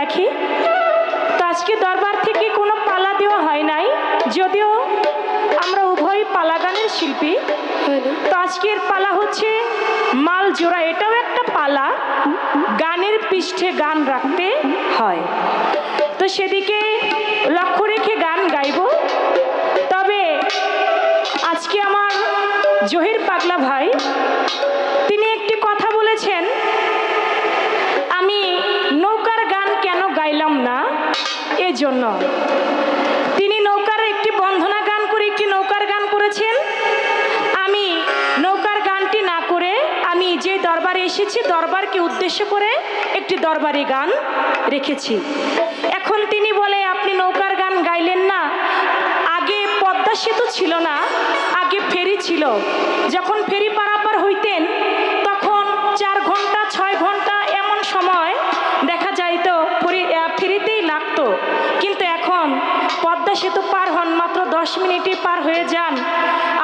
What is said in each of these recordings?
রাখি। তো আজকে দরবার থেকে কোনো পালা দেওয়া হয় নাই যদিও আমরা উভয় পালা গানের শিল্পী তো আজকের পালা হচ্ছে মাল জোড়া। এটাও একটা পালা গানের পৃষ্ঠে গান রাখতে হয়। তো সেদিকে লক্ষ্য রেখে গান গাইব। তবে আজকে আমার জহির পাগলা ভাই তিনি একটি কথা বলেছেন আমি নৌকার গান কেন গাইলাম না এজন্য তিনি নৌকার একটি বন্ধনা গান করে একটি নৌকার গান করেছেন। আমি নৌকার গানটি না করে আমি যে দরবারে এসেছি, দরবারকে উদ্দেশ্য করে একটি দরবারি গান রেখেছি। এখন তিনি বলে, আপনি নৌকার গান গাইলেন না। আগে পদ্মা সেতু ছিল না, আগে ফেরি ছিল। যখন ফেরি পদ্মা সেতু পার হন, মাত্র দশ মিনিটে পার হয়ে যান।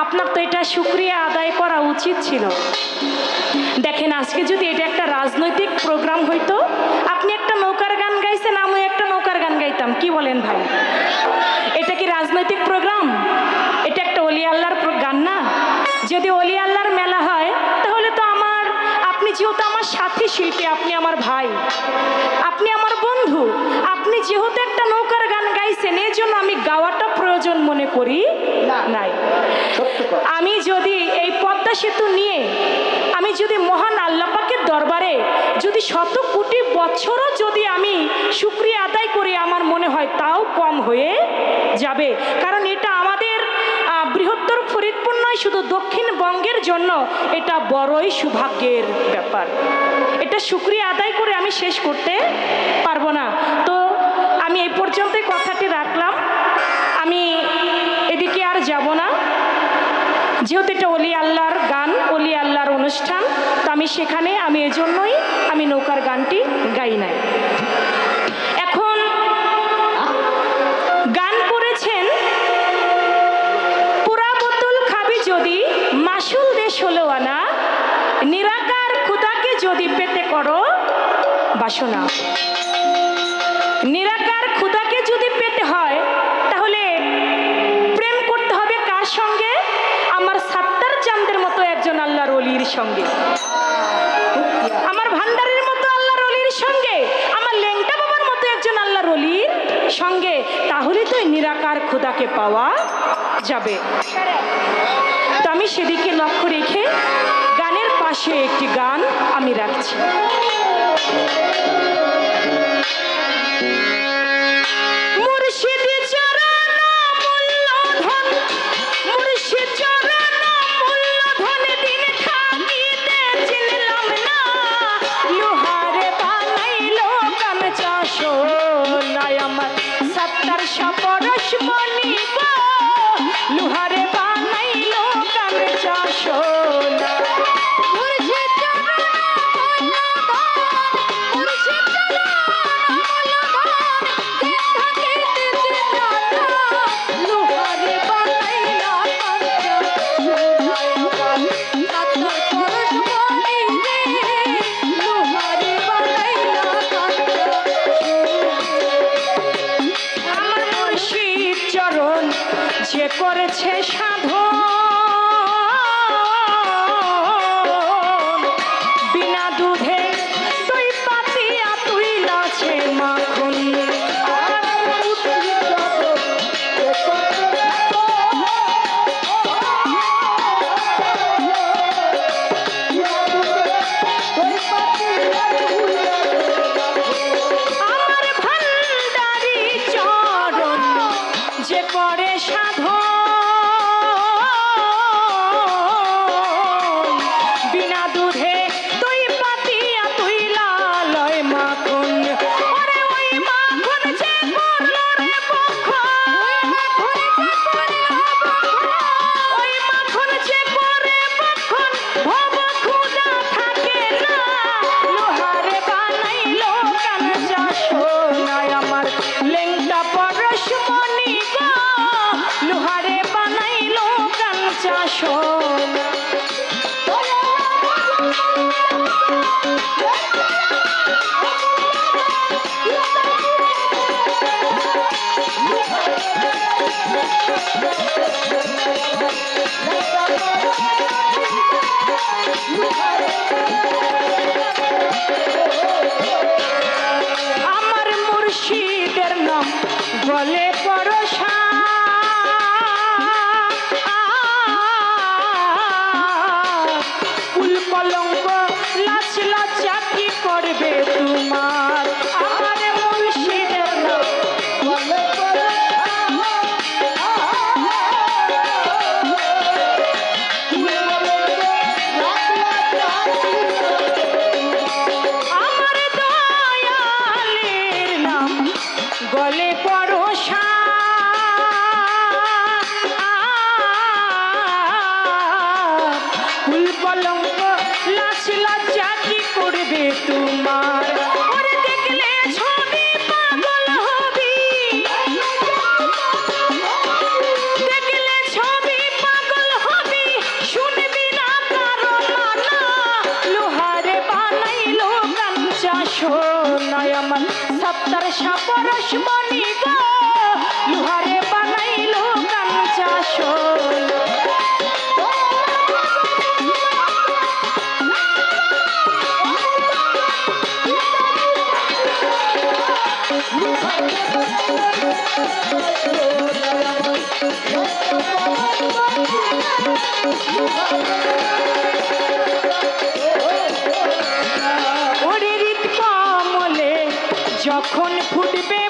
আপনার তো এটা সুক্রিয়া আদায় করা উচিত ছিল। দেখেন, আজকে যদি এটা একটা রাজনৈতিক প্রোগ্রাম হইতো, আপনি একটা নৌকার গান গাইছেন আমি একটা নৌকার গান গাইতাম। কি বলেন ভাই? এটা কি রাজনৈতিক প্রোগ্রাম? এটা একটা অলি আল্লাহর গান না? যদি অলি আল্লাহর আপনি যেহেতু আমার সাথী শিল্পী আপনি আমার ভাই আপনি আমার বন্ধু আপনি যেহেতু একটা নৌকার গান গাইছেন এই জন্য আমি গাওয়াটা প্রয়োজন মনে করি নাই। আমি যদি এই পদ্মা সেতু নিয়ে আমি যদি মহান আল্লাপাকের দরবারে যদি শত কোটি বছরও যদি আমি শুক্রিয়া আদায় করি আমার মনে হয় তাও কম হয়ে যাবে। কারণ এটা নয়, শুধু দক্ষিণবঙ্গের জন্য এটা বড়ই সৌভাগ্যের ব্যাপার। এটা শুক্রিয়া আদায় করে আমি শেষ করতে পারব না। তো আমি এই পর্যন্তই কথাটি রাখলাম। আমি এদিকে আর যাব না। যেহেতু এটা অলি আল্লাহর গান, অলি আল্লাহর অনুষ্ঠান, তো আমি সেখানে, আমি এজন্যই আমি নৌকার গানটি গাই নাই। নিরাকার খুদাকে যদি পেতে করো, বাসনা। নিরাকার খুদাকে যদি পেতে হয়, তাহলে প্রেম করতে হবে কার সঙ্গে? আমার সাত্তার চাঁদের মতো একজন আল্লাহর অলির সঙ্গে। আমার ভান্ডারের মতো আল্লাহর অলির সঙ্গে, আমার লেংটা বাবার মতো একজন আল্লাহর অলির সঙ্গে, তাহলে তো নিরাকার খোদাকে পাওয়া যাবে। তো আমি সেদিকে লক্ষ্য রেখে পাশে একটি গান আমি রাখছি। আমার মুর্শিদের নাম বলে তোমার। ওরে দেখলে ছবি পাগল হবি। দেখলে ছবি পাগল হবি। শুনবি না কারও মানা লোহারে বানাইলো কাঞ্চা সোনায় আমার। সপ্তার সাপরস যখন ফুটবে